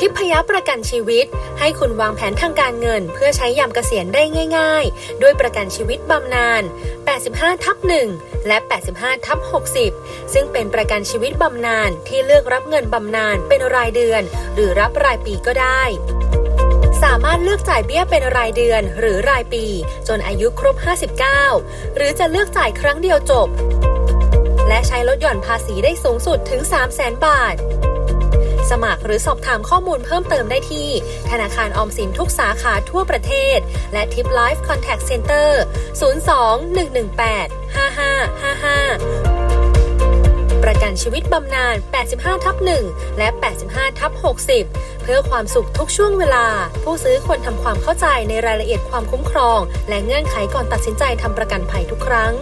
ทิพยประกันชีวิต ให้คุณวางแผนทางการเงิน เพื่อใช้ยามเกษียณได้ง่าย ๆ ด้วยประกันชีวิตบำนาญ 85 ทับ 1 และ 85 ทับ 60 ซึ่งเป็นประกันชีวิตบำนาญที่เลือกรับเงินบำนาญเป็นรายเดือน หรือรับรายปีก็ได้สามารถเลือกจ่ายเบี้ยเป็นรายเดือนหรือรายปี จนอายุครบ 59 หรือจะเลือกจ่ายครั้งเดียวจบ และใช้ลดหย่อนภาษีได้สูงสุดถึง 3 0 0 0 0 0 บาท สมัครหรือสอบถามข้อมูลเพิ่มเติมได้ที่ ธนาคารออมสินทุกสาขาทั่วประเทศ และทิปไลฟ์คอนแทคเซ็นเตอร์ 02 118 5555ประกันชีวิตบำนาญ 85 ทับ 1 และ 85 ทับ 60 เพื่อความสุขทุกช่วงเวลา ผู้ซื้อควรทำความเข้าใจในรายละเอียดความคุ้มครอง และเงื่อนไขก่อนตัดสินใจทำประกันภัยทุกครั้ง